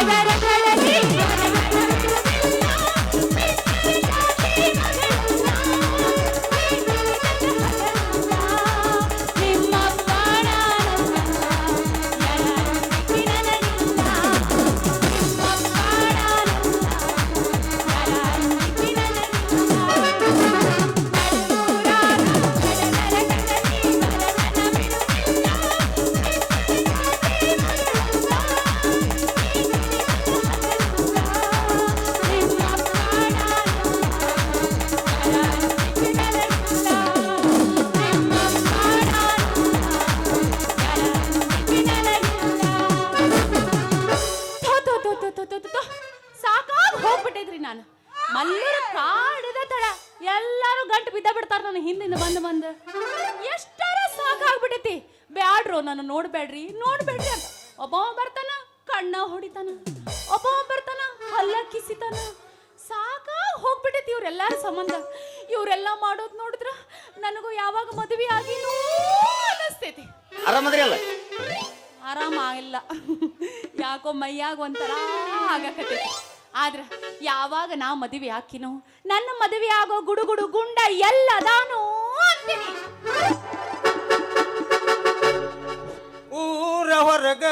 ಸಾಕಾಗಿ ನನ್ನ ಹಿಂದಿಂದ ಬಂದು ಬಂದು? ಎಷ್ಟಾರ ಸಾಕಾಗ್ಬಿಟ್ಟೈತಿ ಬ್ಯಾಡ್ರೋ ನಾನು ನೋಡ್ಬೇಡ್ರಿ ನೋಡ್ಬೇಡ್ರಿ ಅಂತ. ಒಬ್ಬ ಬರ್ತಾನ ಕಣ್ಣ ಹೊಡಿತಾನ. ಒಬ್ಬ ಬರ್ತಾನ ಹಲ್ಲ ಕಿಸಿತಾನ. ಸಾಕಾಗಿ ಹೋಗ್ಬಿಟ್ಟೈತಿ ಇವ್ರೆಲ್ಲಾರ ಸಂಬಂಧ. ಇವರೆಲ್ಲ ಮಾಡೋದ್ ನೋಡಿದ್ರ ನನಗೂ ಯಾವಾಗ ಮದುವೆ ಆಗಿನೂ ಅನಿಸ್ತೈತಿ. ಆರಾಮದ್ರಿ ಅಲ್ಲ ಆರಾಮ ಆಗಿಲ್ಲ ಯಾಕೋ ಮೈಯಾಗ ಒಂಥರ ಆಗಕತ್ತೈತಿ. ಆದ್ರ ಯಾವಾಗ ನಾ ಮದುವೆ ಹಾಕಿನೋ ನನ್ನ ಮದುವೆ ಆಗೋ ಗುಡುಗುಡು ಗುಂಡ ಎಲ್ಲದಾನೋ ಅಂತೀನಿ. ಊರ ಹೊರಗ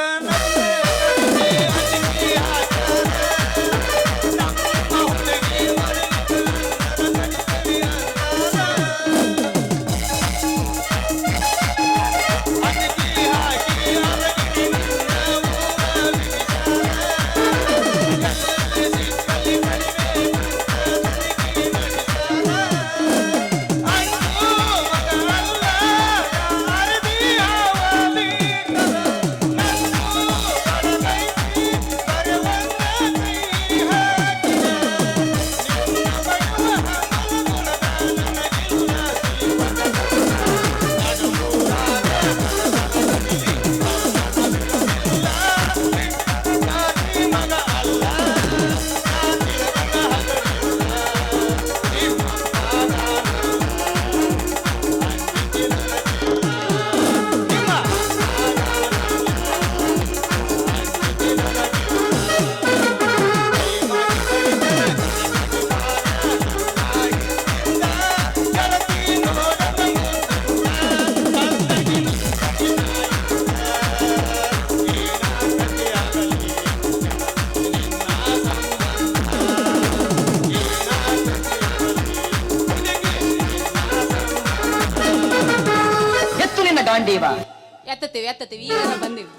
ಎತ್ತತೀವಿ ಎತ್ತತೀವಿ ಈಗ ಬಂದಿವಿ ನಿನ್ನ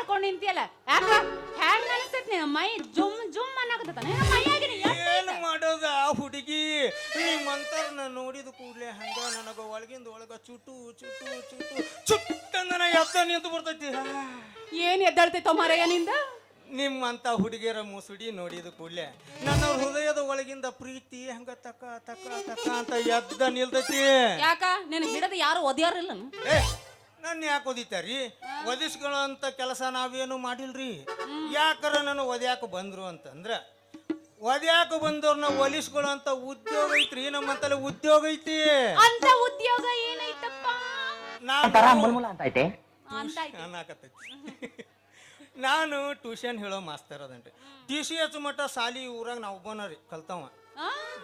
ಹಾಡ್ಕೊಂಡು ನಿಂತಿಯಲ್ಲ? ಯಾಕ ಹ್ಯಾಂಗ ಅನಿಸ್ತೈತಿ ನಿನ್ನ ಮೈ ಜುಮ್ ಜುಮ್ ಅನ್ನಕತ್ತ ನಿನ್ನ ಮೈಯಾಗಿನ ಏನು ಮಾಡೋದ ಆ ಹುಡುಗಿ? ನಿಮ್ಮಂತರ್ನ ನೋಡಿದ ಕೂಡಲೇ ಹಂಗ ನನಗ ಒಳಗಿಂದ ಒಳಗ ಚುಟು ಚುಟು ಚುಟು ಚುಟ್ಟಂದನ ಎದ್ದ ನಿಂತು ಬರ್ತೈತಿ. ಏನ್ ಎದ್ದಾಳ್ತೈತೋ ಮರಯ್ಯ ನಿಂದ? ನಿಮ್ಮಂತ ಹುಡುಗಿಯರ ಮುಸುಡಿ ನೋಡಿದ ಕೂಡಲೇ ನನ್ನ ಹೃದಯದ ಒಳಗಿಂದ ಪ್ರೀತಿ ಹಂಗ ತಕ ತಕ ತಕ ಅಂತ ಎದ್ದ ನಿಲ್ತೈತಿ. ಯಾಕ? ನಿನ್ನ ಹಿಡದ ಯಾರು ಒದ್ಯಾರಿಲ್ಲ ಏ ನನ್ನ ಯಾಕೆ ಒದಿತಾರಿ ಒದಿಸ್ಕೊಳ್ಳೋಂಥ ಕೆಲಸ ನಾವೇನು ಮಾಡಿಲ್ರಿ? ಯಾಕರ ನಾನು ಒದ್ಯಾಕ ಬಂದ್ರು ಅಂತಂದ್ರ ಒದ್ಯಾಕ ಬಂದವ್ರನ್ನ ಒಲಿಸ್ಕೊಳ್ಳೋಂಥ ಉದ್ಯೋಗ ಐತ್ರಿ ನಮ್ಮಂತಲ್ಲಿ ಉದ್ಯೋಗ ಐತಿ. ಅಂತ ಉದ್ಯೋಗ ಏನೈತಪ್ಪ? ನಾನು ಮುಲ್ಮುಲ ಅಂತ ಐತೆ. ಅಂತ ಐತಿ. ಅನ್ನಕತ್ತೈತಿ. ನಾನು ಟ್ಯೂಷನ್ ಹೇಳೋ ಮಾಸ್ತರ್ ಅದನ್ರಿ. ಟಿ ಸಿ ಎಚ್ ಮಟ್ಟ ಸಾಲಿ ಊರಾಗ ನಾವು ಒಬ್ಬನ ರೀ ಕಲ್ತವ?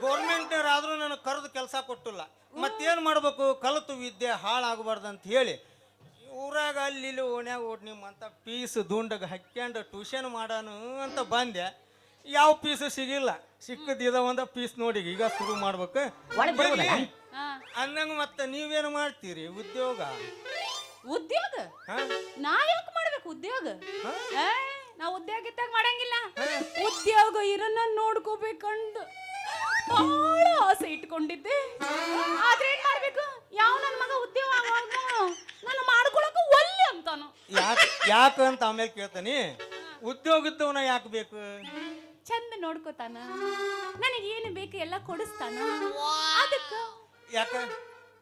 ಗೌರ್ಮೆಂಟ್ನವ್ರು ಆದ್ರೂ ನನಗೆ ಕರೆದು ಕೆಲಸ ಕೊಟ್ಟಿಲ್ಲ. ಮತ್ತೇನು ಮಾಡಬೇಕು? ಕಲಿತು ವಿದ್ಯೆ ಹಾಳಾಗಬಾರ್ದು ಅಂತ ಹೇಳಿ ಊರಾಗ ಅಲ್ಲಿ ಇಲ್ಲಿ ಓಣ್ಯಾಗ ಓಟ್ ನಿಮ್ಮಂತ ಪೀಸ್ ದುಂಡಗ ಹಾಕ್ಯಂಡು ಟ್ಯೂಷನ್ ಮಾಡಾನು ಅಂತ ಬಂದೆ. ಯಾವ ಪೀಸ್ ಸಿಗಿಲ್ಲ. ಸಿಕ್ಕದ ಇದ ಒಂದ ಪೀಸ್ ನೋಡಿ ಈಗ ಶುರು ಮಾಡ್ಬೇಕು. ಒಳಗ್ ಬರ್ಬೋದಲ್ಲ? ಅಂದಂಗ ಮತ್ತೆ ನೀವೇನು ಮಾಡ್ತೀರಿ? ಉದ್ಯೋಗ? ಉದ್ಯೋಗ? ಹಾ? ನಾ ಯಾಕೆ ಮಾಡ್ಬೇಕು ಉದ್ಯೋಗ? ಏ, ನಾ ಉದ್ಯೋಗ ಇದ್ದಾಗ ಮಾಡಂಗಿಲ್ಲ. ಉದ್ಯೋಗ ಇರನ್ನ ನೋಡ್ಕೋಬೇಕಂದು. ಬಹಳ ಆಸೆ ಇಟ್ಕೊಂಡಿದ್ದೆ. ಆದ್ರೆ ಏನ್ ಯಾವ ನನ್ನ ಮಗ ಉದ್ಯೋಗ ನಾನು ಮಾಡ್ಕೊಳಕ ಒಲ್ಲಿ ಅಂತಾನು. ಯಾಕೆ ಯಾಕಂತ ಅಂತ ಆಮೇಲೆ ಕೇಳ್ತಾನೆ? ಉದ್ಯೋಗದವನ ಯಾಕೆ ಬೇಕು? ಚಂದ ನೋಡ್ಕೋತಾನ. ನನಗೆ ಏನು ಬೇಕು ಎಲ್ಲ ಕೊಡಿಸ್ತಾನ. ಅದಕ್ಕ ಯಾಕ?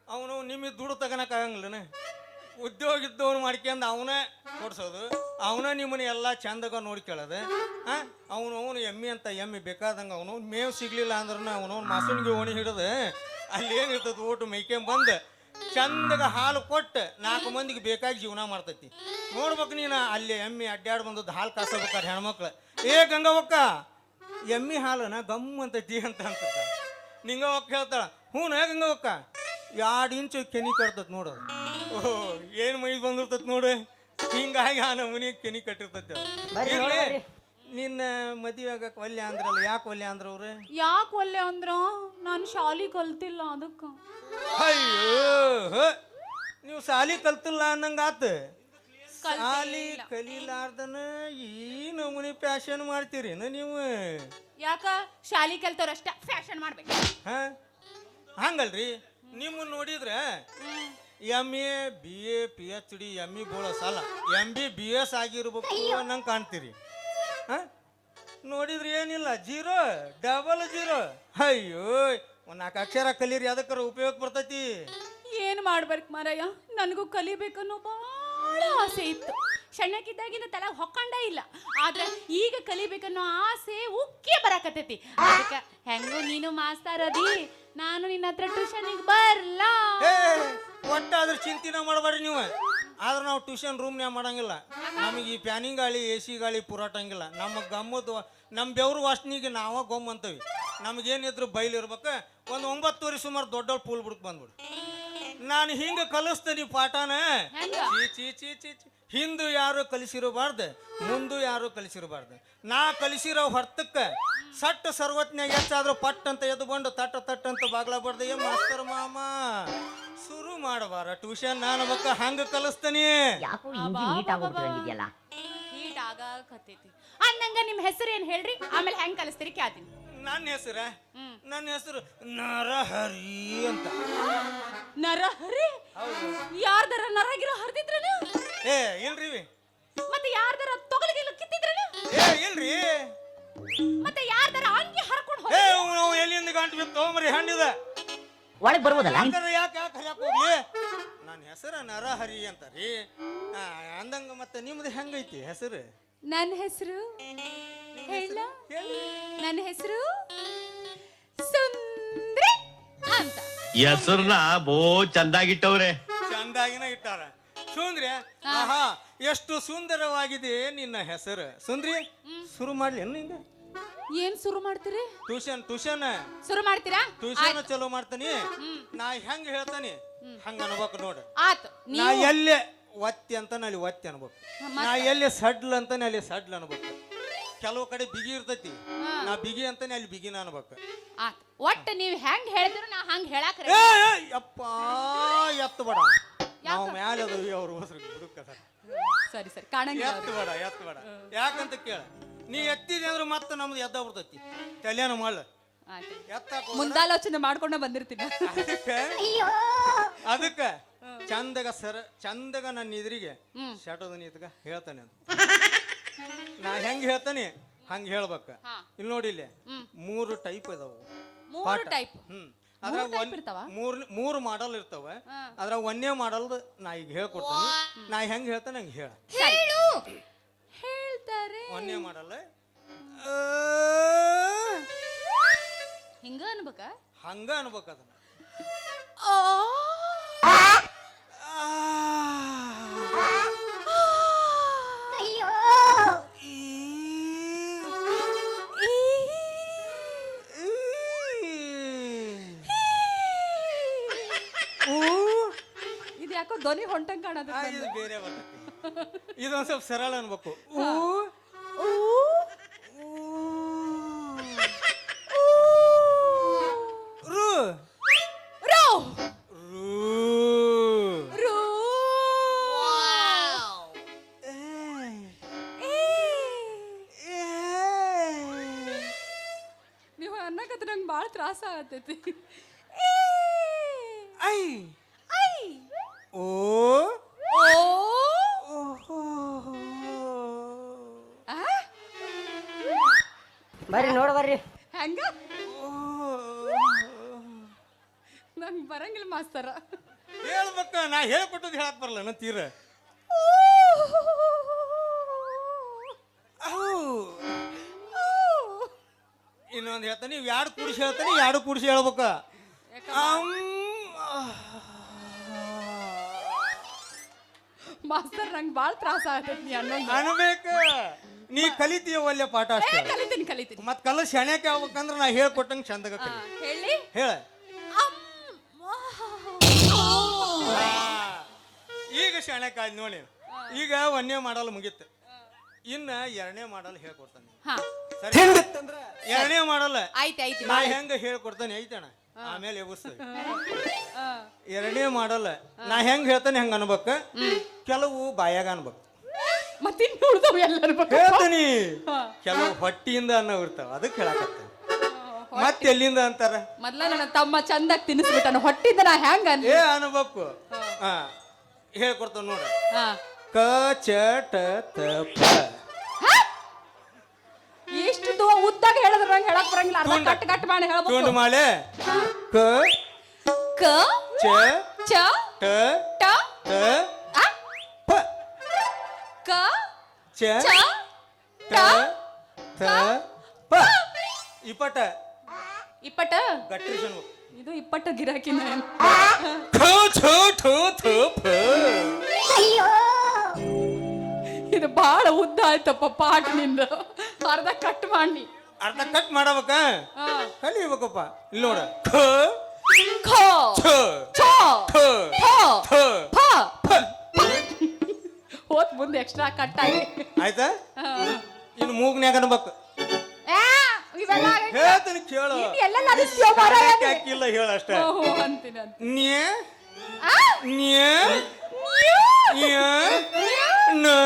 ಅವನು ನಿಮಗೆ ದುಡ್ಡು ತಗೋಣಕ್ಕಾಗಂಗಿಲ್ಲನ ಉದ್ಯೋಗ ಇದ್ದವನು ಮಾಡ್ಕೊಂಡು ಅವನೇ ಕೊಡ್ಸೋದು. ಅವನ ನಿಮ್ಮನ್ನ ಎಲ್ಲ ಚಂದಾಗ ನೋಡ್ಕೊಳ್ಳೋದು ಹಾಂ? ಅವನು ಅವನು ಎಮ್ಮಿ ಅಂತ ಎಮ್ಮೆ. ಬೇಕಾದಂಗೆ ಅವನು. ಮೇವು ಸಿಗ್ಲಿಲ್ಲ ಅಂದ್ರೆ ಅವನು ಮಾಸುಣಿಗೆ ಓಣಿ ಹಿಡಿದು ಅಲ್ಲಿ ಏನಿರ್ತದೆ ಓಟು ಮೇಯ್ಕೊಂಬಂದು ಚಂದಗ ಹಾಲು ಕೊಟ್ಟು ನಾಲ್ಕು ಮಂದಿಗೆ ಬೇಕಾಗಿ ಜೀವನ ಮಾಡ್ತೈತಿ. ನೋಡ್ಬೇಕು ನೀನು ಅಲ್ಲಿ ಎಮ್ಮಿ ಅಡ್ಡಾಡ್ ಬಂದದ್ದು ಹಾಲು ಕಾಸಬೇಕಾರೆ ಹೆಣ್ಮಕ್ಳು. ಏ ಗಂಗವಕ್ಕ ಎಮ್ಮಿ ಹಾಲನ ಗಮ್ ಅಂತೈತಿ ಅಂತ ಅಂತ ನಿಂಗವಕ್ಕ ಹೇಳ್ತಾಳ ಹ್ಞೂ ಗಂಗವಕ್ಕ? ಎರಡು ಇಂಚು ಕೆನಿ ಕಟ್ತತ್ ನೋಡು. ಓಹ್ ಏನು ಮೈ ಬಂದಿರ್ತತ್ ನೋಡು. ಹಿಂಗಾಗಿ ಆ ನಮ್ಮನಿಗೆ ಕೆನಿ ಕಟ್ಟಿರ್ತೈತಿ ನಿನ್ನ ಮದುವೆ ಆಗಕ್ಕೆ ಒಲ್ಲೆ ಅಂದ್ರಲ್ಲ ಯಾಕೆ ಒಲ್ಲೆ ಅಂದ್ರ ಅವ್ರು? ಯಾಕೆ ಒಲ್ಲೆ ಅಂದ್ರ? ನಾನು ಶಾಲಿ ಕಲ್ತಿಲ್ಲ ಅದಕ್ಕ. ಅಯ್ಯೋ ನೀವು ಶಾಲಿ ಕಲ್ತಿಲ್ಲ ಅನ್ನಂಗ ಆತ ಶಾಲಿ ಕಲೀಲಾರ್ದನ ಈ ನಮೂನಿ ಫ್ಯಾಷನ್ ಮಾಡ್ತೀರೇನು ನೀವು? ಯಾಕ? ಶಾಲಿ ಕಲ್ತವ್ರಷ್ಟ ಫ್ಯಾಷನ್ ಮಾಡ್ಬೇಕು. ಹಾ? ಹಂಗಲ್ರಿ ನಿಮ್ಮ ನೋಡಿದ್ರೆ M A B A P H D M E ಬೋಳ ಸಾಲ ಎಂ ಬಿ ಬಿ ಎಸ್ ಆಗಿರ್ಬೇಕು ನಂಗೆ ಕಾಣ್ತೀರಿ. ನೋಡಿದ್ರೆ ಏನಿಲ್ಲ ಜೀರೋ ಡಬಲ್ ಜೀರೋ. ಅಯ್ಯೋ ಒಂದ್ ನಾಲ್ಕು ಅಕ್ಷರ ಕಲೀರಿ ಅದಕ್ಕಾರ ಉಪಯೋಗ ಬರ್ತೈತಿ. ಏನ್ ಮಾಡ್ಬೇಕು ಮಾರಯ್ಯ ನನಗೂ ಕಲಿಬೇಕನ್ನೋ ಬಹಳ ಆಸೆ ಇತ್ತು. ಸಣ್ಣಕ್ಕಿದ್ದಾಗಿನ ತಲೆ ಹೊಕ್ಕಂಡ ಇಲ್ಲ. ಆದ್ರೆ ಈಗ ಕಲಿಬೇಕನ್ನೋ ಆಸೆ ಉಕ್ಕಿ ಬರಾಕತ್ತೈತಿ. ಅದಕ್ಕೆ ಹೆಂಗೋ ನೀನು ಮಾಸ್ತಾರದಿ ನಾನು ನಿನ್ನ ಹತ್ರ ಟ್ಯೂಷನಿಗೆ ಬರ್ಲಾ? ಒಟ್ಟಾದ್ರೂ ಚಿಂತೆ ಚಿಂತಿನ ಮಾಡಬೇಡ್ರಿ ನೀವು. ಆದ್ರೆ ನಾವು ಟ್ಯೂಷನ್ ರೂಮ್ನ್ಯಾಗ ಮಾಡಂಗಿಲ್ಲ. ನಮಗೆ ಈ ಪ್ಯಾನಿಂಗ್ ಗಾಳಿ ಎ ಸಿ ಗಾಳಿ ಪುರಾಟಂಗಿಲ್ಲ. ನಮ್ಮ ಗಮ್ಮದ ನಮ್ಮ ಬೆವರು ವಾಸ್ನಿಗೆ ನಾವ ಗೊಮ್ಮ ಅಂತೀವಿ. ನಮಗೇನಿದ್ರು ಬೈಲ್ ಇರ್ಬೇಕು. ಒಂದು ಒಂಬತ್ತುವರೆ ಸುಮಾರು ದೊಡ್ಡ ಪೂಲ್ ಬಿಡಕ್ ಬಂದ್ಬಿಡು ನಾನು ಹಿಂಗೆ ಕಲಿಸ್ತೇನೆ ಪಾಠನ? ಚೀ ಚೀ ಚೀ ಚೀ ಹಿಂದೂ ಯಾರು ಕಲಿಸಿರಬಾರ್ದು? ಮುಂದೂ ಯಾರು ಕಲಿಸಿರಬಾರ್ದು? ನಾ ಕಲಿಸಿರೋ ಹೊರ್ತಕ್ಕೆ ಸಟ್ ಸರ್ವತ್ನ್ಯಾಗ ಹೆಚ್ಚಾದ್ರೂ ಪಟ್ ಅಂತ ಎದ್ದು ಬಂದು ತಟ್ಟ ತಟ್ಟ ಅಂತ ಬಾಗ್ಲ ಬಡ್ದೆ ಏ ಮಾಸ್ತರ್ ಮಾಮ ಶುರು ಮಾಡಬಾರ. ಟ್ಯೂಷನ್ ನಾನು ಮಕ್ಕ ಹಂಗ ಕಲಿಸ್ತಾನೆ. ಯಾಕೋ ಹೀಟ್ ನೀಟ್ ಆಗ್ಬಿಡ್ತಿದಂಗಿದ್ಯಲ್ಲ ಹೀಟ್ ಆಗಾಕತ್ತೈತಿ. ಅನ್ನಂಗ ನಿಮ್ಮ ಹೆಸರು ಏನು ಹೇಳ್ರಿ? ಆಮೇಲೆ ಹೆಂಗ್ ಕಲಿಸ್ತೀರಿ ಕೇಳ್ತೀನಿ. ನನ್ನ ಹೆಸರ? ಹ್ಮ್. ನನ್ನ ಹೆಸರು ನರಹರಿ ಅಂತ. ನರಹರಿ? ಯಾರ್ದಾರ ನರಗಿರ ಹರಿದಿದ್ರನ? ಏ ಇಲ್ರಿ. ಮತ್ತೆ ಯಾರ್ದಾರ ತೊಗಲಿಗೆಲ್ಲ ಕಿತ್ತಿದ್ರನ? ಏ ಇಲ್ರಿ. ಮತ್ತೆ ಯಾರ್ದಾರ ಅಂಗಿ ಹರ್ಕೊಂಡು ಏ ನಾವು ಎಲ್ಲಿಂದ ಗಂಟು ಬಿತ್ತು? ತೊಗೊಂಬರಿ ಹಣ್ಣಿದ. ಒಳಗ್ ಬರ್ಬೋದಲ್ಲ? ಯಾಕಂದ್ರೆ ಯಾಕೆ ಯಾಕೆ ಹರ್ಯಾಕ್ ಹೋಗ್ಲಿ? ನನ್ನ ಹೆಸರು ನರಹರಿ ಅಂತ ರೀ ಅಂದಂಗ ಮತ್ತೆ ನಿಮ್ದು ಹೆಂಗೈತಿ ಹೆಸರು? ನನ್ನ ಹೆಸರು ಹೇಳ. ನನ್ನ ಹೆಸರು ಸುಂದ್ರಿ ಅಂತ. ಹೆಸರ್ನ ಬೋ ಚಂದಾಗಿಟ್ಟವ್ರೆ. ಚಂದಾಗಿನ ಇಟ್ಟಾರ. ಸುಂದ್ರಿ ಆಹಾ ಎಷ್ಟು ಸುಂದರವಾಗಿದೆ ನಿನ್ನ ಹೆಸರು. ಸುಂದ್ರಿ ಶುರು ಮಾಡ್ಲಿ ನಿಂಗ ಏನ್ ಶುರು ಮಾಡ್ತೀರಿ? Tuition tuition. ಶುರು ಮಾಡ್ತೀರಾ? ಟ್ಯೂಷನ್ ಚಲೋ ಮಾಡ್ತೀನಿ. ನಾ ಹೆಂಗ್ ಹೇಳ್ತಾನಿ? ಹಂಗ ಅನ್ಬೇಕು ನೋಡು. ಆತ್ ನಾ ನೀವು ಎಲ್ಲೇ ಒತ್ತಿ ಅಂತ ಅಲ್ಲಿ ಒತ್ತಿ ಅನ್ಬೇಕು. ನಾ ಎಲ್ಲಿ ಸಡ್ಲ್ ಅಂತಾನೆ ಅಲ್ಲಿ ಸಡ್ಲ್ ಅನ್ಬೇಕು. ಕೆಲವು ಕಡೆ ಬಿಗಿ ಇರ್ತೈತಿ. ನಾ ಬಿಗಿ ಅಂತಾನೆ ಅಲ್ಲಿ ಬಿಗಿನ ಅನ್ಬೇಕು. ಆತ್ ಒಟ್ಟು ನೀವು ಹೆಂಗ್ ಹೇಳಿದ್ರು ನಾ ಹಂಗ್ ಹೇಳಾಕ ಏ ಏ, ಯಪ್ಪ ಎತ್ತ ಬೇಡ. ನಾವು ಮ್ಯಾಲೆ ಅದವಿ ಅವ್ರ ಹೊಸರು ಹುಡುಕ ಸರಿ ಸರಿ ಕಾಣಂಗಿಲ್ಲ ಎತ್ತು ಬೇಡ ಎತ್ತು ಬೇಡ. ಯಾಕಂತ ಕೇಳ. ನೀ ಎತ್ತಿದೆ ಅಂದ್ರೆ ಮತ್ತೆ ನಮ್ದು ಎದ್ದ ಬಿಡ್ತೈತಿ. ಕಲ್ಯಾಣ ಮಾಡ ಆಯ್ತು. ಎತ್ತಾಕ ಮುಂದಾಲೋಚನೆ ಮಾಡ್ಕೊಂಡ ಬಂದಿರ್ತೀನಿ? ಅದಕ್ಕೆ? ಅದಕ್ಕ? ಚಂದಗ ಸರ ಚಂದಗ ನನ್ನ ಎದುರಿಗೆ ಶಟದ ನೀತ್ಗ ಹೇಳ್ತಾನೆ ಅಂತ ನಾ ಹೆಂಗ್ ಹೇಳ್ತಾನೆ? ಹಂಗ ಹೇಳ್ಬೇಕ. ಹಾ. ಇಲ್ಲಿ ನೋಡಿ ಇಲ್ಲಿ. ಮೂರು ಟೈಪ್ ಇದಾವು. ಮೂರು ಪಾಠ. ಟೈಪ್. ಹ್ಮ್. ಅದ್ರ ಮೂರ್ type ಒಂದ್- ಇರ್ತಾವ? ಮೂರ್ ಮೂರು ಮಾಡಲ್ ಇರ್ತಾವ. ಹಾ. ಅದ್ರ ಒಂದೇ ಮಾಡಲ್ ನಾ ಈಗ ಹೇಳ್ಕೊಡ್ತೀನಿ. ನಾ ಹೆಂಗ್ ಹೇಳ್ತಾನೆ ಹಂಗ ಹೇಳ! ಹೇಳ್ತಾರೆ. ಒಂದೇ ಮಾಡಲ್ಲ. ಹಿಂಗ ಅನ್ಬೇಕ? ಹಂಗ ಅನ್ಬೇಕ ಅದನ್ನ. ಇದು ಯಾಕೋ ಧ್ವನಿ ಹೊಂಟಂಗ್ ಕಾಣೋದು ಆ, ಇದು ಬೇರೆ ಬರ್ತೈತಿ. ಇದೊಂದ್ ಸ್ವಲ್ಪ ಸರಳ ಅನ್ಬೇಕು. ಊ. ತ್ರಾಸ ಐ. ಐ. ಓ. ಓ? ಬರ್ರಿ ನೋಡ ಬರ್ರಿ. ಹಂಗ? ನಂಗೆ ಬರಂಗಿಲ್ಲ ಮಾಸ್ತರ. ಹೇಳ್ಬೇಕ ನಾ ಹೇಳ್ಕೊಟ್ಟದ್ ಹೇಳಕ್ ಬರಲ್ಲ ನಾ ತೀರ. ಇನ್ನೊಂದ್ ಹೇಳ್ತಾನೆ ನೀವು ಎರಡು ಕೂಡಿಸಿ ಹೇಳ್ತಾನೆ ಎರಡು ಕೂಡಿಸಿ ಹೇಳ್ಬೇಕ. ಮಾಸ್ತರ್ ನಂಗೆ ಭಾಳ ತ್ರಾಸ ಆಗ್ತೈತಿ ನೀ ಅನ್ನೋಂಗ ಅನ್ಬೇಕ. ನೀ ಕಲಿತೀಯ ಒಳ್ಳೆ ಪಾಠ ಅಷ್ಟೇ. ಕಲಿತೀನಿ ಕಲಿತೀನಿ. ಮತ್ ಕಲ ಶಣ್ಯಕ್ಕೆ ಆಗ್ಬೇಕಂದ್ರ ನಾ ಹೇಳ್ಕೊಟ್ಟಂಗೆ ಚಂದಗ ಹೇಳಿ? ಹೇಳ. ಈಗ ಶಣ್ಯಕ್ಕೆ ಆಯ್ತು ನೋಡಿ. ಈಗ ಒಂದೇ ಮಾಡಲ್ಲ ಮುಗೀತು ಇನ್ನ ಎರಡನೇ ಮಾಡಲ್ ಹೇಳ್ಕೊಡ್ತಾನೆ. ಹಾ. ಸರಿ. ಎರಡನೇ ಮಾಡಲ್ಲ ಆಯ್ತು ಆಯ್ತು. ನಾ ಹೆಂಗ ಹೇಳ್ಕೊಡ್ತಾನೆ ಐತಣ ಆಮೇಲೆ ಎಬ್ಬಿಸ್ತೇವೆ. ಎರಡನೇ ಮಾಡಲ್ಲ ನಾ ಹೆಂಗ್ ಹೇಳ್ತಾನೆ ಹೆಂಗ ಅನ್ಬೇಕ? ಕೆಲವು ಬಾಯಾಗ ಅನ್ಬೇಕು. ಮತ್ತಿನ್ನು ಉಳ್ದವು ಎಲ್ಲರೂ ಹೇಳ್ತಾನಿ. ಕೆಲವು ಹೊಟ್ಟಿಯಿಂದ ಅನ್ನೋ ಇರ್ತಾವ ಅದಕ್ಕೆ ಹೇಳಕತ್ತ ಮತ್ತೆ ಎಲ್ಲಿಂದ ಅಂತಾರ? ಮೊದ್ಲ ನನ್ನ ತಮ್ಮ ಚಂದಾಗ ತಿನ್ನಿಸ್ಬಿಟ್ಟನ ಹೊಟ್ಟಿದ್ದ ನಾ ಹೆಂಗ ಏ ಅನ್ಬೇಕು. ಹಾ. ಹೇಳ್ಕೊಡ್ತಾವ ನೋಡ ಕ ಚ ಟ ತ ಪ ನಂಗೆ ಹೇಳಕ್ ಬರಂಗಿಲ್ಲ. ಅರ್ಧ ಕಟ್ ಕಟ್ ಮಾಡಿ ತುಂಡು ಮಾಳೆ ಮಾಲೆ. ಕ ಕ ಚ ಚ ಟ ಟ ಟ ಆ, ಪ. ಕ ಚ ಚ ಟ ತ ಪ. ಇಪ್ಪಟ ಇಪ್ಪಟ ಗಟ್ಟಿರ್ಸನ್ ಇದು ಇಪ್ಪಟ್ಟ ಗಿರಾಕಿನ ಖ ಛ ಠ ಥ ಪ. ಇದು ಬಹಳ ಉದ್ದ ಆಯ್ತಪ್ಪ ಪಾಟ್ ನಿಂದು. ಅರ್ಧ ಕಟ್ ಮಾಡಿ. ಅರ್ಧ ಕಟ್ ಮಾಡಬೇಕ ಹಾ. ಕಲಿಬೇಕಪ್ಪ ಇಲ್ಲಿ ನೋಡ ಖ ಖ ಛ ಛ ಠ ಫ ಥ ಫ ಪ ಹೋತ್ ಮುಂದೆ ಎಕ್ಸ್ಟ್ರಾ ಕಟ್ ಆಗಿ ಆಯ್ತಾ. ಇನ್ನು ಮೂಗ್ನ್ಯಾಗ ಅನ್ಬೇಕು ಇವೆಲ್ಲ. ಹೇಳ್ತೀನಿ ಕೇಳು ಮಾರಾಯ ಹೇಳ ಅಷ್ಟೇ ಓಹೋ ಅಂತೀನಿ ಅಂತ ನ್ಯೇ ಆ? ನ್ಯೇ ನ್ಯೂ. ನ್ಯ ನ್ಯೂ.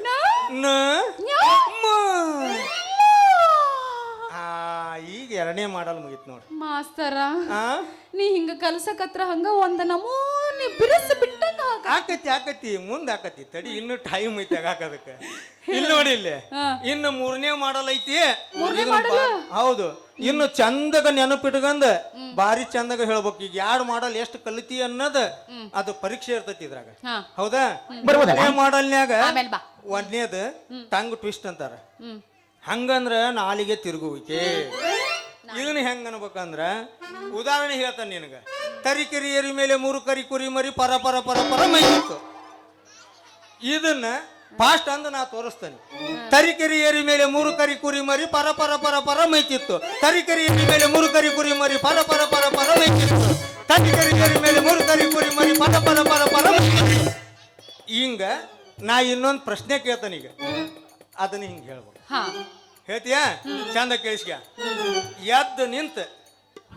ನ ನ. ಎರಡನೇ ಮಾಡಲ್ ಮುಗಿತ್ ನೋಡಿ. ಮಾಸ್ತರ ಆ? ನೀ ಹಿಂಗ ಕಲ್ಸಕತ್ರ ಹಂಗ ಒಂದ ನಮೂನಿ ಬಿರುಸ ಬಿಟ್ಟಂಗ ಆಗ- ಆಕತಿ ಆಕತಿ ಮುಂದೆ ಆಕತಿ. ತಡಿ ಇನ್ನು ಟೈಮ್ ಐತಿ ಹಾಕದಕ್ಕೆ ಇಲ್ಲಿ ನೋಡಿ ಇಲ್ಲಿ. ಇನ್ನು ಮೂರನೇ ಮಾಡಲ್ ಐತಿ. ಮೂರನೇ ಇದನ್ನ ಬಾ- ಹೌದು. ಇನ್ನು ಚಂದಗ ನೆನಪಿಟ್ಕೊಂಡ್ ಬಾರಿ ಚಂದಗ ಹೇಳ್ಬೇಕು. ಈಗ ಯಾರು ಮಾಡಲ್ ಎಷ್ಟು ಕಲಿತಿ ಅನ್ನೋದು ಅದು ಪರೀಕ್ಷೆ ಇರ್ತೈತಿ ಇದ್ರಾಗ. ಹಾ. ಹೌದಾ? ಬರ್ಬೋದಲ್ಲ? ಮಾಡಲ್ನ್ಯಾಗ ಆಮೇಲ್ ಬಾ. ಒಂದನೇದು ಟಂಗ್ ಟ್ವಿಸ್ಟ್ ಅಂತಾರ. ಹಂಗಂದ್ರ ನಾಲಿಗೆ ತಿರುಗುವಿಕೆ. ಇದನ್ನ ಹೆಂಗ ಅನ್ಬೇಕಂದ್ರ ಉದಾಹರಣೆ ಹೇಳ್ತಾನೆ ನಿನಗ ತರಿಕೆರಿ ಏರಿ ಮೇಲೆ ಮೂರು ಕರಿ ಕುರಿ ಮರಿ ಪರ ಪರ ಪರ ಪರ ಮೈತಿತ್ತು ಇದನ್ನ ಫಾಸ್ಟ್ ಅಂದ ನಾ ತೋರಿಸ್ತೇನೆ ತರಿಕೆರಿ ಏರಿ ಮೇಲೆ ಮೂರು ಕರಿ ಕುರಿ ಮರಿ ಪರ ಪರ ಪರ ಪರ ಮೈತಿತ್ತು ತರಿಕೆರಿ ಏರಿ ಮೇಲೆ ಮೂರು ಕರಿ ಕುರಿ ಮರಿ ಪರ ಪರ ಪರ ಪರ ಮೈತಿತ್ತು ತರಿಕೆರಿ ಏರಿ ಮೇಲೆ ಮೂರು ಕರಿ ಕುರಿ ಮರಿ ಪರ ಪರ ಪರ ಪರ ಹಿಂಗ ನಾ ಇನ್ನೊಂದು ಪ್ರಶ್ನೆ ಕೇಳ್ತಾನೀಗ ಈಗ ಅದನ್ನ ಹಿಂಗ ಹೇಳ್ಬೋದು ಹಾ ಹೇಳ್ತೀಯಾ? ಚಂದ ಕೇಳಿಸ್ಕ. ಎದ್ದು ನಿಂತ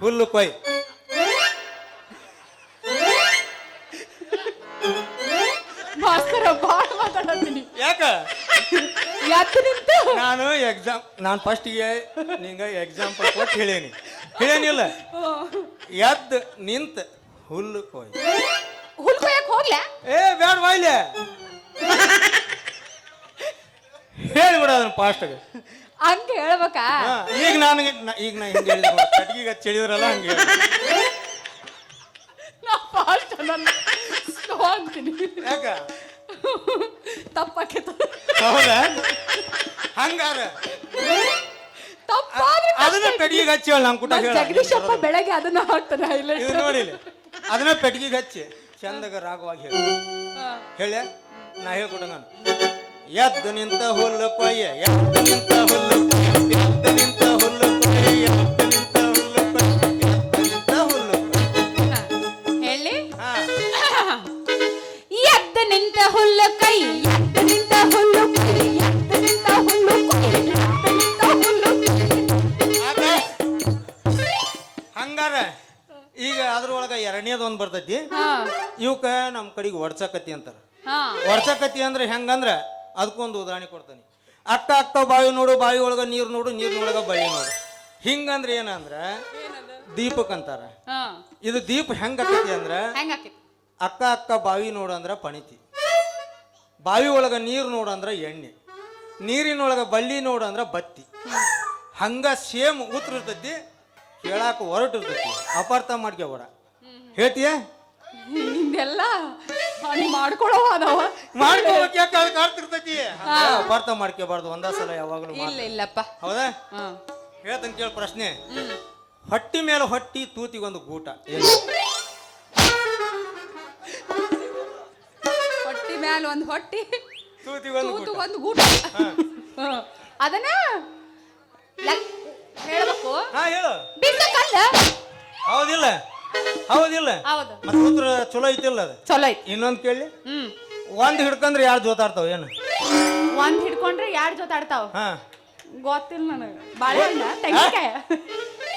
ಹುಲ್ಲು ಕೊಯ್. ಮಾಸ್ತರ ಬಾಳ ಮಾತಾಡತ್ತೀನಿ. ಯಾಕ? ಎದ್ದು ನಿಂತು. ನಾನು ಎಕ್ಸಾಮ್ ನಾನು ಫಸ್ಟಿಗೆ ನಿಂಗ ಎಕ್ಸಾಂಪಲ್ ಕೊಟ್ಟು ಹೇಳೇನಿ. ಹೇಳೇನಿಲ್ಲ. ಎದ್ದು ನಿಂತ ಹುಲ್ಲು ಕೊಯ್. ಹುಲ್ ಕೊಯ್ಯಕ್ ಹೋಗ್ಲಾ? ಏ ಬೇಡ ವಾಯ್ಲೆ. ಹೇಳಿಬಿಡ ಅದನ್ನ ಫಾಸ್ಟಾಗ ಹಂಗ ಹೇಳ್ಬೇಕಾ? ಈಗ ನಾನು ಈಗ ನಾ ಹಿಂಗೆ ಹೇಳಿದ್ರು ಕಟ್ಗಿಗೆ ಹೇಳಿದ್ರಲ್ಲ ಹಂಗೆ ಹೇಳಿದೆ. ನಾ ಫಾಸ್ಟ್ ಸ್ಲೋ ಅಂತೀನಿ. ಯಾಕ? ತಪ್ಪಾಕೈತ ಹೌದಾ? ಹಂಗಾರ? ತಪ್ಪಾದ್ರೆ ಅದನ್ನ ಪೆಟ್ಟಿಗೆ ಹಚ್ಚಿ ಹೇಳ ನಮ್ಮ ಕುಟ ಹೇಳ. ಜಗದೀಶಪ್ಪ ಬೆಳಗ್ಗೆ ಅದನ್ನ ಹಾಕ್ತಾನೆ ಇದು ಹೈಲೈಟ್ ನೋಡಿಲ್ಲ ಅದನ್ನ ಪೆಟ್ಟಿಗೆ ಹಚ್ಚಿ ಚಂದಗ ರಾಗವಾಗಿ ಹೇಳಿ. ಹೇಳ? ನಾ ಹೇಳ್ಕೊಡ ನಾನು. ಎದ್ದು ನಿಂತ ಹುಲ್ಲು ಕೊಯ್ಯ ಎದ್ದು ನಿಂತ ಹುಲ್ಲು ಕೊಯ್ಯ ಎದ್ದು ನಿಂತ ಹುಲ್ಲು ಕೊಯ್ಯ ಎದ್ದು ನಿಂತ ಹುಲ್ಲು ಕೊಯ್ಯ ಎದ್ದು ನಿಂತ ಹುಲ್ಲು ಕೊಯ್ಯ. ಹೇಳಿ. ಎದ್ದು ನಿಂತ ಹುಲ್ಲು ಕೈ ಎದ್ದು ನಿಂತ ಹುಲ್ಲು ಕೈ ಎದ್ದು ನಿಂತ ಹುಲ್ಲು ಕೈ ಎದ್ದು ನಿಂತ ಹುಲ್ಲು? ಹಂಗಾರ ಈಗ ಅದ್ರೊಳಗ ಎರಡನೇದು ಒಂದು ಬರ್ತೈತಿ. ಇವಕ್ಕ ನಮ್ಮ ಕಡೆಗೆ ಒಡ್ಸಕತ್ತಿ ಅಂತಾರ. ಒಡ್ಸಕತ್ತಿ ಅಂದ್ರೆ ಹೆಂಗಂದ್ರ ಅದಕ್ಕೊಂದು ಉದಾಹರಣೆ ಕೊಡ್ತಾನೆ. ಅಕ್ಕ ಅಕ್ಕ ಬಾವಿ ನೋಡು ಬಾವಿ ಒಳಗ ನೀರು ನೋಡು ನೀರಿನೊಳಗ ಬಳಿ ನೋಡು. ಹಿಂಗಂದ್ರೆ ಏನಂದ್ರ ದೀಪಕ್ ಅಂತಾರ. ಇದು ದೀಪ ಹೆಂಗ್ ಆಕೈತಿ ಅಂದ್ರ ಅಕ್ಕ ಅಕ್ಕ ಬಾವಿ ನೋಡು ಅಂದ್ರ ಪಣಿತಿ. ಬಾವಿ ಒಳಗ ನೀರು ನೋಡು ಅಂದ್ರೆ ಎಣ್ಣೆ. ನೀರಿನೊಳಗ ಬಳ್ಳಿ ನೋಡು ಅಂದ್ರ ಬತ್ತಿ. ಹಂಗ ಸೇಮ್ ಉತ್ತರ ಇರ್ತೈತಿ ಕೇಳಾಕ ಹೊರಟಿರ್ತೈತಿ ಅಪಾರ್ಥ ಮಾಡ್ಕೋಬೇಡ ಹೇಳ್ತೀಯ? ನಿಂದೆಲ್ಲ ಹಂಗ್ ಮಾಡ್ಕೊಳವ ಅದಾವ ಮಾಡ್ಕೋಬೇಕು ಯಾಕೆ ಅದಕ್ಕೆ ಕಾಡ್ತಿರ್ತೈತಿ ಅಪಾರ್ಥ ಮಾಡ್ಕೋಬಾರ್ದು ಒಂದ ಸಲ ಯಾವಾಗಲೂ ಇಲ್ಲ ಇಲ್ಲಪ್ಪ. ಹೌದಾ? ಹಾ. ಹೇಳ್ತಂತ ಕೇಳ ಪ್ರಶ್ನೆ. ಹೊಟ್ಟಿ ಮೇಲೆ ಹೊಟ್ಟಿ ತೂತಿಗೊಂದು ಗೂಟ ಏನು? ಹೊಟ್ಟಿ ಮ್ಯಾಲ ಒಂದ್ ಹೊಟ್ಟಿ ತೂತಿಗೊಂದು ತೂತು ಗೂಟ. ಒಂದು ಗೂಟ. ಹಾ. ಅದನ್ನ ಹೇಳಬೇಕು ಹೇಳ್ಬೇಕು? ಹಾ ಹೇಳು. ಬಿಸಕಲ್ಲ ಹೌದಿಲ್ಲ. ಹೌದಿಲ್ಲ? ಹೌದು. ಮತ್ತೆ ಚಲೋ ಐತಿಲ್ಲ ಅದು? ಚಲೋ ಐತಿ. ಇನ್ನೊಂದು ಕೇಳಿ. ಹ್ಮ್. ಒಂದ್ ಹಿಡ್ಕಂದ್ರೆ ಯಾರು ಜೋತಾಡ್ತಾವ ಏನು? ಒಂದ್ ಹಿಡ್ಕೊಂಡ್ರೆ ಯಾರು ಜೋತಾಡ್ತಾವ? ಹಾ. ಗೊತ್ತಿಲ್ಲ ನನಗೆ. ಬಾಳೆಹಣ್ಣ ತೆಂಗಿನಕಾಯ?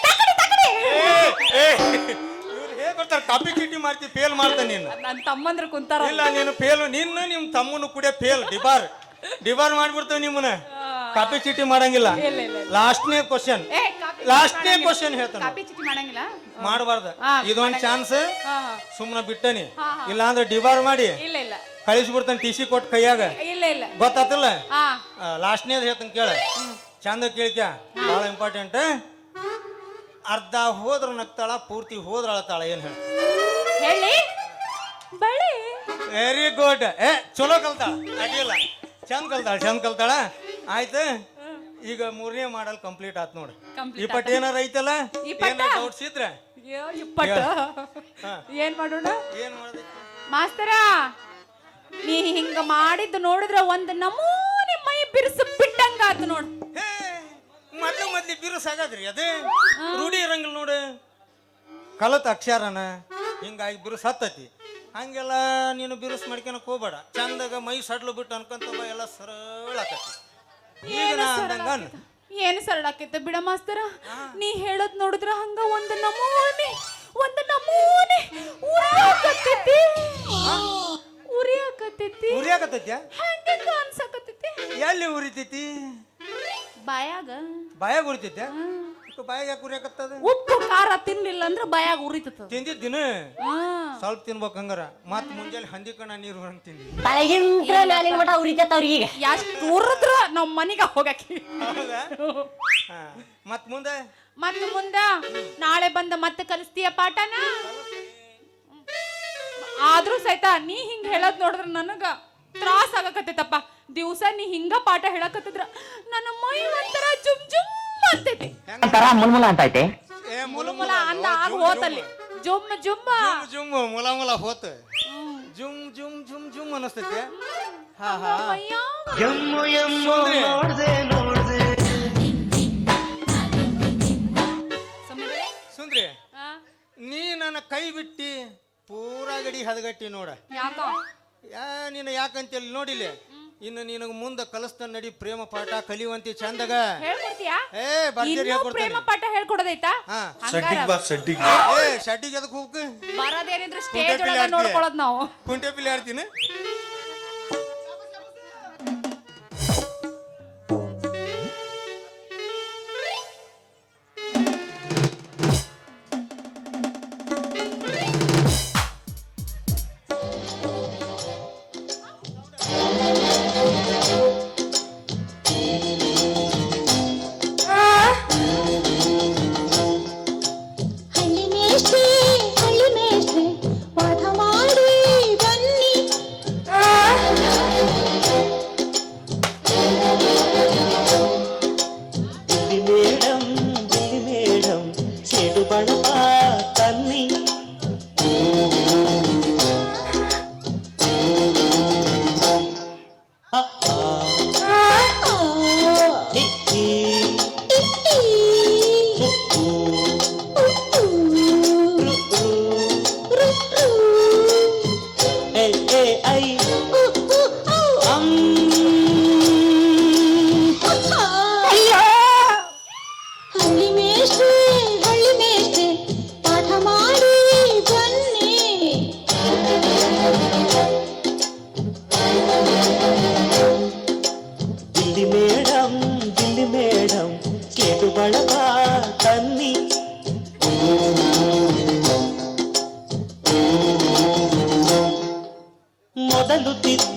ತಕಡಿ ತಕಡಿ ಇವ್ರು ಹೇಗ್ ಬರ್ತಾರೆ ಕಾಪಿ ಚೀಟಿ ಮಾಡ್ತಿ ಫೇಲ್ ಮಾಡ್ತಾನೆ ನೀನು. ನನ್ನ ತಮ್ಮಂದ್ರ ಕುಂತಾರ. ಇಲ್ಲ ನೀನು ಫೇಲ್ ನಿನ್ನ ನಿಮ್ ತಮ್ಮನು ಕೂಡ ಫೇಲ್ ಡಿಬಾರ್. ಡಿಬಾರ್ ಮಾಡ್ಬಿಡ್ತೇವೆ ನಿಮ್ಮನ್ನ. ಕಾಪಿ ಚೀಟಿ ಮಾಡಂಗಿಲ್ಲ. ಇಲ್ಲ ಇಲ್ಲ ಇಲ್ಲ. ಲಾಸ್ಟ್ನೇ ಕ್ವಶನ್ ಏ ಲಾಸ್ಟ್ನೇ ಮಾಡಂಗಿಲ್ಲ. ಕ್ವಶನ್ ಹೇಳ್ತಾನೆ. ಕಾಪಿ ಚೀಟಿ ಮಾಡಂಗಿಲ್ಲ? ಮಾಡಬಾರ್ದು. ಹಾ, ಇದೊಂದ್ ಚಾನ್ಸ್ ಹಾ ಹಾ. ಸುಮ್ಮನೆ ಬಿಟ್ಟನಿ. ಹಾ, ಹಾ. ಇಲ್ಲ ಅಂದ್ರೆ ಡಿಬಾರ್ ಮಾಡಿ. ಇಲ್ಲ ಇಲ್ಲ. ಕಳಿಸ್ಬಿಡ್ತಾನೆ ಟಿ ಸಿ ಕೊಟ್ಟು ಕೈಯಾಗ. ಇಲ್ಲ ಇಲ್ಲ ಗೊತ್ತಾತಿಲ್ಲ? ಹಾ. ಲಾಸ್ಟ್ನೇದು ಹೇಳ್ತಾನೆ ಕೇಳ. ಚಂದ ಕೇಳಿಕ ಭಾಳ ಇಂಪಾರ್ಟೆಂಟ್ ಅರ್ಧ ಹೋದ್ರ ನಗ್ತಾಳ ಪೂರ್ತಿ ಹೋದ್ರ ಅಳತಾಳ ಏನ್ ಹೇಳ ಹೇಳಿ. ಬಳಿ. ವೆರಿ ಗುಡ್ ಏ ಚಲೋ ಕಲ್ತಾಳ. ಅಡಿಯಲ್ಲ ಚಂದ ಕಲ್ತಾಳ ಚಂದ ಕಲ್ತಾಳ. ಆಯ್ತು? ಈಗ ಮೂರನೇ ಮಾಡಲ್ ಕಂಪ್ಲೀಟ್ ಆತ್ ನೋಡಿ. Complete ಇಪ್ಪತ್ತು ಏನಾರ ಐತಲ್ಲ? ಏನಾರ ಡೌಟ್ಸ್ ಇದ್ರೆ ಅಯ್ಯೋ ಇಪ್ಪಟ್ಟು ಹಾ. ಏನ್ ಮಾಡೋಣ? ಏನ್ ಮಾಡ್ಬೇಕು ಮಾಸ್ತರ ನೀ ಹಿಂಗ ಮಾಡಿದ್ದು ನೋಡಿದ್ರ ಒಂದ್ ನಮೂನಿ ಮೈ ಬಿರುಸು ಬಿಟ್ಟಂಗಾತು ನೋಡು. ಹೇ ಮೊದ್ಲು ಮೊದ್ಲು ಬಿರುಸ್ ಆಗದ್ರಿ ಅದೇ? ರೂಢಿ ಇರಂಗಿಲ್ಲ ನೋಡು. ಕಲತ್ ಅಕ್ಷರನ ಹಿಂಗಾಗಿ ಬಿರುಸ್ ಹತ್ತತಿ. ಹಂಗೆಲ್ಲ ನೀನು ಬಿರುಸ್ ಮಾಡ್ಕೊಳಕ್ ಹೋಗ್ಬೇಡ. ಚಂದಾಗ ಮೈ ಸಡ್ಲು ಬಿಟ್ಟು ಅನ್ಕೊಂತ ಬಾ ಎಲ್ಲ ಸರಳ ಆಕತಿ. ಈಗ ನಾ ಅಂದಂಗ ಅನ್. ಏನು ಸರಳಾಕೈತೆ ಬಿಡ ಮಾಸ್ತರ? ನೀ ಹೇಳೋದ್ ನೋಡಿದ್ರ ಹಂಗ ಒಂದ್ ನಮೂನಿ ಒಂದ್ ನಮೂನಿ ಉರಿಯಾಕತ್ತೈತಿ. ಉರಿಯಾಕತ್ತೈತಿ. ಉರಿಯಾಕತ್ತೈತ್ಯಾ? ಹಂಗ ಅನ್ಸಕತ್ತೈತಿ? ಎಲ್ಲಿ ಉರಿತೈತಿ? ಬಾಯಾಗ. ಬಾಯಾಗ ಉರಿತೈತ್ಯಾ? ಬಾಯಾಗ ಯಾಕೆ ಉರಿಯಾಕತ್ತದ? ಉಪ್ಪು ಖಾರ ತಿನ್ಲಿಲ್ಲ ಅಂದ್ರೆ ಬಾಯಾಗ ಉರಿತದ. ತಿಂದಿದ್ದಿನ ಹಾ. ಸ್ವಲ್ಪ ತಿನ್ಬೇಕು ಹಂಗಾರ. ಮತ್ ಮುಂಜಾನೆ ಹಂದಿ ಕಣ ನೀರು ಹೊರಂಗ್ ತಿಂದಿ. ತಳಗಿಂತ್ರ ಮ್ಯಾಲಿನ ಮಠ ಉರಿತೈತ ಅವ್ರಿಗೆ ಈಗ. ಎಷ್ಟು ಉರಿದ್ರ ನಮ್ಮ ಮನಿಗ ಹೋಗಕ್ಕೆ ಹೌದಾ? ಹಾ. ಮತ್ ಮುಂದೆ? ಮತ್ತ ಮುಂದ? ನಾಳೆ ಬಂದ ಮತ್ತೆ ಕಲಿಸ್ತೀಯ ಪಾಠನ? ಆದ್ರೂ ಸಹಿತ ನೀ ಹಿಂಗ್ ಹೇಳದ್ ನೋಡಿದ್ರ ನನಗ ತ್ರಾಸ ಆಗಕತ್ತೈತಪ್ಪ. ದಿವ್ಸ ನೀ ಹಿಂಗ ಪಾಠ ಹೇಳಕತ್ತಿದ್ರ. ನನ್ನ ಮೈ ಒಂಥರ ಜುಮ್ ಜುಮ್ ಅಂತೈತಿ ಅಂತಾರ ಮುಲ್ಮುಲ ಅಂತ ಐತೆ. ಏ ಮುಲ ಮುಲ ಅಂದ ಆಗ ಹೋತಲ್ಲಿ. ಜುಮ್. ಜುಮ್ಮ. ಜುಮ್ ಜುಮ್ ಮುಲ ಮುಲ ಹೋತ. ಜುಮ್ ಜುಮ್ ಜುಮ್ ಜುಮ್ ಅನಸ್ತೈತೆ. ಹಾ ಹಾ. ಸುಂದ್ರಿ ಆ, ನೀ ನನ್ನ ಕೈ ಬಿಟ್ಟಿ ಪೂರಾ ಗಡಿ ಹದಗಟ್ಟಿ ನೋಡ. ಯಾಕ? ಯಾ ನೀನು ಯಾಕಂತೇಳಿ ನೋಡಿಲ್ಲ ಇನ್ನು ನಿನಗ ಮುಂದ ಕಲಿಸ್ತಾನ ನಡಿ ಪ್ರೇಮ ಪಾಠ ಕಲಿಯುವಂತಿ ಚಂದಗ. ಹೇಳ್ಕೊಡ್ತೀಯಾ? ಏ ಬರ್ತೀರಿ ಇನ್ನೂ ಹೇಳ್ಕೊಡ್ತೀನಿ. ಪ್ರೇಮ ಪಾಠ ಹೇಳ್ಕೊಡೋದೈತಾ? ಹಾ. ಹಂಗಾರ. ಏ ಶಡ್ಡಿಗೆ ಅದಕ್ಕೆ ಹೋಗ್ಕ ಬರೋದೇನಿದ್ರು ಕುಂಟೆ ಸ್ಟೇಜ್ ಪಿಲ್ಲೆ ಒಳಗ ಆಡ್ತೀಯ? ನೋಡ್ಕೊಳ್ಳೋದ್ ನಾವು. ಕುಂಟೆ ಪಿಲ್ಲಿ ಆಡ್ತೀನಿ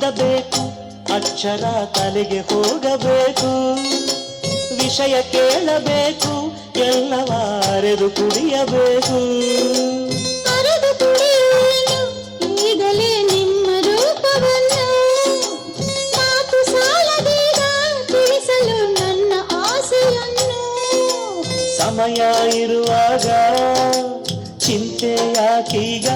ಸಿಗಬೇಕು ಅಕ್ಷರ ತಲೆಗೆ ಹೋಗಬೇಕು ವಿಷಯ ಕೇಳಬೇಕು ಎಲ್ಲವಾರೆದು ಕುಡಿಯಬೇಕು. ಸಮಯ ಇರುವಾಗ ಚಿಂತೆಯಾಕೀಗ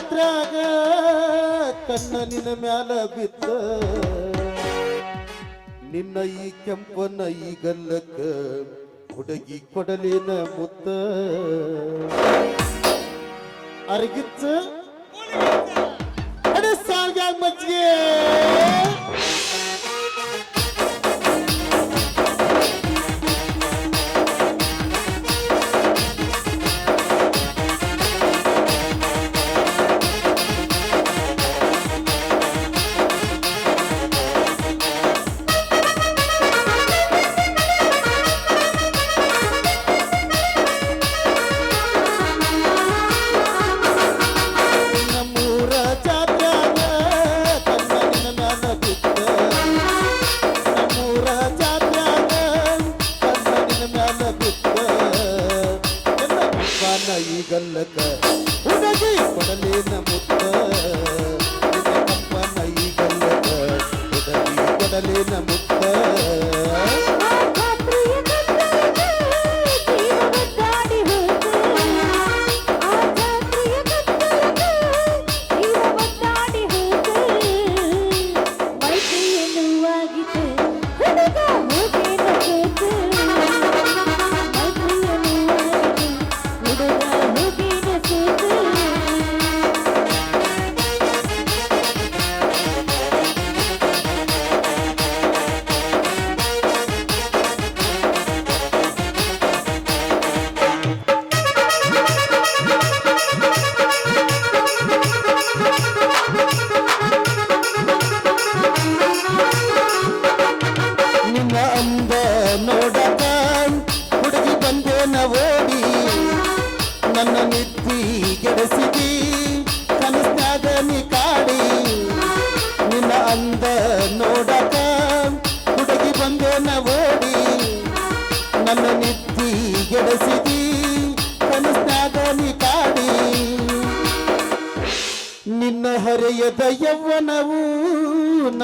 ರಾತ್ರಾಗ ಕಣ್ಣ ನಿನ್ನ ಮ್ಯಾಲ ಬಿತ್ತ ನಿನ್ನ ಈ ಕೆಂಪನ ಈ ಗಲ್ಲಕ್ಕ ಹುಡುಗಿ ಕೊಡಲಿನ ಮುತ್ತ. ಅರಗಿತ್ತು. ಸಾಗ ಮಜ್ಜಿಗೆ. ತಾಯಿ ಗಲ್ಲಕ. ಉಡಗಿ ಕೊಡಲೇನ ಮುತ್ತ. ನಿನ್ನ ಗಲ್ಲಕ. ಉಡಗಿ ಕೊಡಲೇನ ಮುತ್ತ.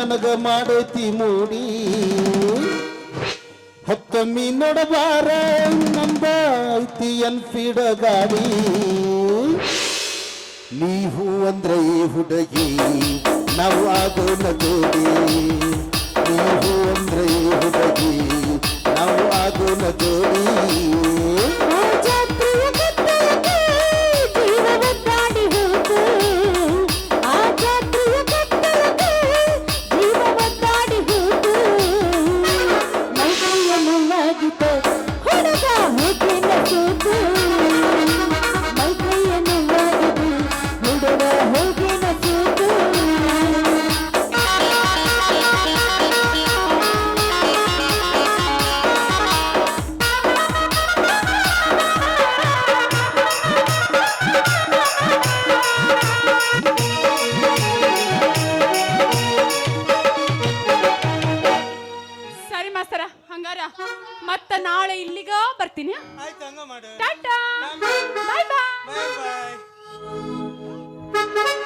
ನನಗ ಮಾಡೈತಿ ಮೂಡಿ. ಹತ್ತೊಮ್ಮಿ ನೋಡಬಾರ ನಂಬ ಐತಿ ಅನ್ಫೀಡ ಗಾಡಿ. ನೀವು ಅಂದ್ರೆ ಈ ಹುಡುಗಿ ನಾವು ಅದು ನಗೋಡಿ. ನೀವು ಅಂದ್ರೆ ಈ ಹುಡುಗಿ ನಾವು ಆಗೋ ನಗೋಡಿ.